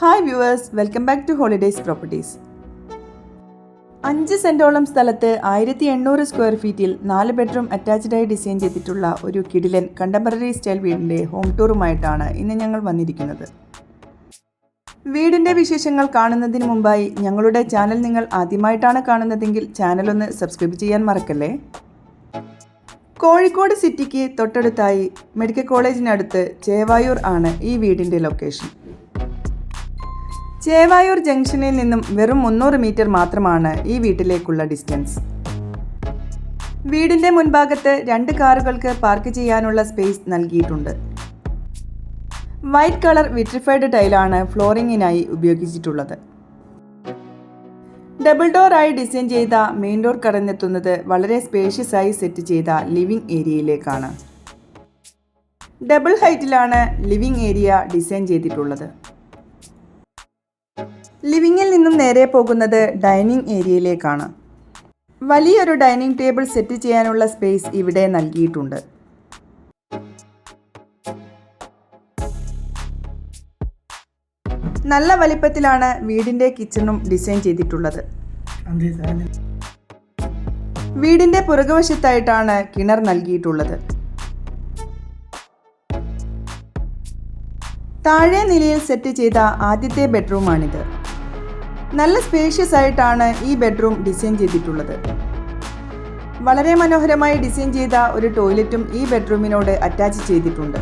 Hi viewers welcome back to holidays properties. അഞ്ച് സെന്റോളം സ്ഥലത്ത് ആയിരത്തി എണ്ണൂറ് സ്ക്വയർ ഫീറ്റിൽ നാല് ബെഡ്റൂം അറ്റാച്ച്ഡായി ഡിസൈൻ ചെയ്തിട്ടുള്ള ഒരു കിടിലൻ കണ്ടംപററി സ്റ്റൈൽ വീടിന്റെ ഹോം ടൂറുമായിട്ടാണ് ഇന്ന് ഞങ്ങൾ വന്നിരിക്കുന്നത്. വീടിന്റെ വിശേഷങ്ങൾ കാണുന്നതിന് മുമ്പായി ഞങ്ങളുടെ ചാനൽ നിങ്ങൾ ആദ്യമായിട്ടാണ് കാണുന്നതെങ്കിൽ ചാനൽ ഒന്ന് സബ്സ്ക്രൈബ് ചെയ്യാൻ മറക്കല്ലേ? കോഴിക്കോട് സിറ്റിക്ക് തൊട്ടടുത്തായി മെഡിക്കൽ കോളേജിനടുത്ത് ചേവായൂർ ആണ് ഈ വീടിന്റെ ലൊക്കേഷൻ. ചേവായൂർ ജംഗ്ഷനിൽ നിന്നും വെറും മുന്നൂറ് മീറ്റർ മാത്രമാണ് ഈ വീട്ടിലേക്കുള്ള ഡിസ്റ്റൻസ്. വീടിന്റെ മുൻഭാഗത്ത് രണ്ട് കാറുകൾക്ക് പാർക്ക് ചെയ്യാനുള്ള സ്പേസ് നൽകിയിട്ടുണ്ട്. വൈറ്റ് കളർ വിട്രിഫൈഡ് ടൈലാണ് ഫ്ലോറിംഗിനായി ഉപയോഗിച്ചിട്ടുള്ളത്. ഡബിൾ ഡോർ ആയി ഡിസൈൻ ചെയ്ത മെയിൻ ഡോർ കടന്നെത്തുന്നത് വളരെ സ്പേഷ്യസ് ആയി സെറ്റ് ചെയ്ത ലിവിംഗ് ഏരിയയിലേക്കാണ്. ഡബിൾ ഹൈറ്റിലാണ് ലിവിംഗ് ഏരിയ ഡിസൈൻ ചെയ്തിട്ടുള്ളത്. ലിവിങ്ങിൽ നിന്നും നേരെ പോകുന്നത് ഡൈനിങ് ഏരിയയിലേക്കാണ്. വലിയൊരു ഡൈനിങ് ടേബിൾ സെറ്റ് ചെയ്യാനുള്ള സ്പേസ് ഇവിടെ നൽകിയിട്ടുണ്ട്. നല്ല വലിപ്പത്തിലാണ് വീടിന്റെ കിച്ചണും ഡിസൈൻ ചെയ്തിട്ടുള്ളത്. വീടിന്റെ പുറകുവശത്തായിട്ടാണ് കിണർ നൽകിയിട്ടുള്ളത്. താഴെ നിലയിൽ സെറ്റ് ചെയ്ത ആദ്യത്തെ ബെഡ്റൂമാണിത്. നല്ല സ്പേഷ്യസ് ആയിട്ടാണ് ഈ ബെഡ്റൂം ഡിസൈൻ ചെയ്തിട്ടുള്ളത്. വളരെ മനോഹരമായി ഡിസൈൻ ചെയ്ത ഒരു ടോയ്ലറ്റും ഈ ബെഡ്റൂമിനോട് അറ്റാച്ച് ചെയ്തിട്ടുണ്ട്.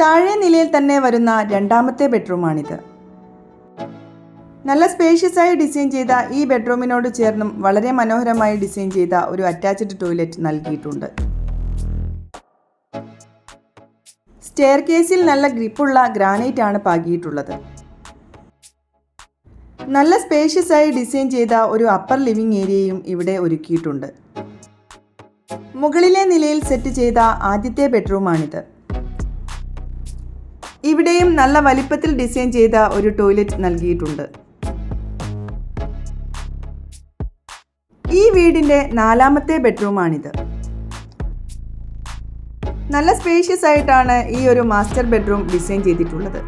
താഴെ നിലയിൽ തന്നെ വരുന്ന രണ്ടാമത്തെ ബെഡ്റൂമാണിത് നല്ല സ്പേഷ്യസ് ആയി ഡിസൈൻ ചെയ്ത ഈ ബെഡ്റൂമിനോട് ചേർന്നും വളരെ മനോഹരമായി ഡിസൈൻ ചെയ്ത ഒരു അറ്റാച്ച്ഡ് ടോയ്ലറ്റ് നൽകിയിട്ടുണ്ട്. സ്റ്റെയർ കേസിൽ നല്ല ഗ്രിപ്പുള്ള ഗ്രാനൈറ്റ് ആണ് പാകിയിട്ടുള്ളത്. നല്ല സ്പേഷ്യസ് ആയി ഡിസൈൻ ചെയ്ത ഒരു അപ്പർ ലിവിംഗ് ഏരിയയും ഇവിടെ ഒരുക്കിയിട്ടുണ്ട്. മുകളിലെ നിലയിൽ സെറ്റ് ചെയ്ത ആദ്യത്തെ ബെഡ്റൂമാണിത്. ഇവിടെയും നല്ല വലിപ്പത്തിൽ ഡിസൈൻ ചെയ്ത ഒരു ടോയ്ലറ്റ് നൽകിയിട്ടുണ്ട്. ഈ വീടിന്റെ നാലാമത്തെ ബെഡ്റൂമാണിത്. നല്ല സ്പേഷ്യസ് ആയിട്ടാണ് ഈ ഒരു മാസ്റ്റർ ബെഡ്റൂം ഡിസൈൻ ചെയ്തിട്ടുള്ളത്.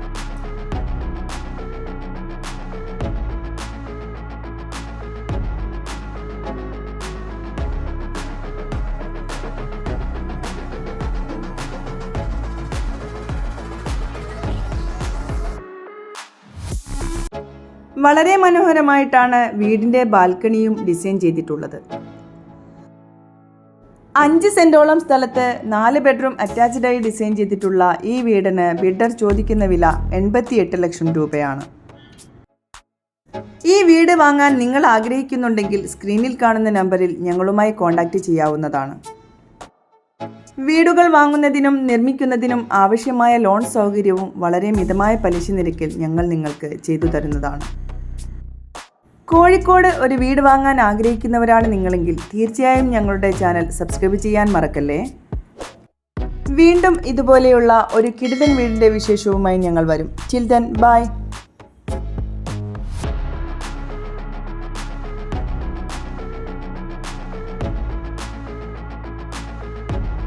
വളരെ മനോഹരമായിട്ടാണ് വീടിന്റെ ബാൽക്കണിയും ഡിസൈൻ ചെയ്തിട്ടുള്ളത്. അഞ്ച് സെന്റോളം സ്ഥലത്ത് നാല് ബെഡ്റൂം അറ്റാച്ച്ഡായി ഡിസൈൻ ചെയ്തിട്ടുള്ള ഈ വീടിന് ബിഡർ ചോദിക്കുന്ന വില എൺപത്തിയെട്ട് ലക്ഷം രൂപയാണ്. ഈ വീട് വാങ്ങാൻ നിങ്ങൾ ആഗ്രഹിക്കുന്നുണ്ടെങ്കിൽ സ്ക്രീനിൽ കാണുന്ന നമ്പറിൽ ഞങ്ങളുമായി കോൺടാക്റ്റ് ചെയ്യാവുന്നതാണ്. വീടുകൾ വാങ്ങുന്നതിനും നിർമ്മിക്കുന്നതിനും ആവശ്യമായ ലോൺ സൗകര്യവും വളരെ മിതമായ പലിശ നിരക്കിൽ ഞങ്ങൾ നിങ്ങൾക്ക് ചെയ്തു തരുന്നതാണ്. കോഴിക്കോട് ഒരു വീട് വാങ്ങാൻ ആഗ്രഹിക്കുന്നവരാണ് നിങ്ങളെങ്കിൽ തീർച്ചയായും ഞങ്ങളുടെ ചാനൽ സബ്സ്ക്രൈബ് ചെയ്യാൻ മറക്കല്ലേ? വീണ്ടും ഇതുപോലെയുള്ള ഒരു കിടിലൻ വീടിന്റെ വിശേഷവുമായി ഞങ്ങൾ വരും. Children by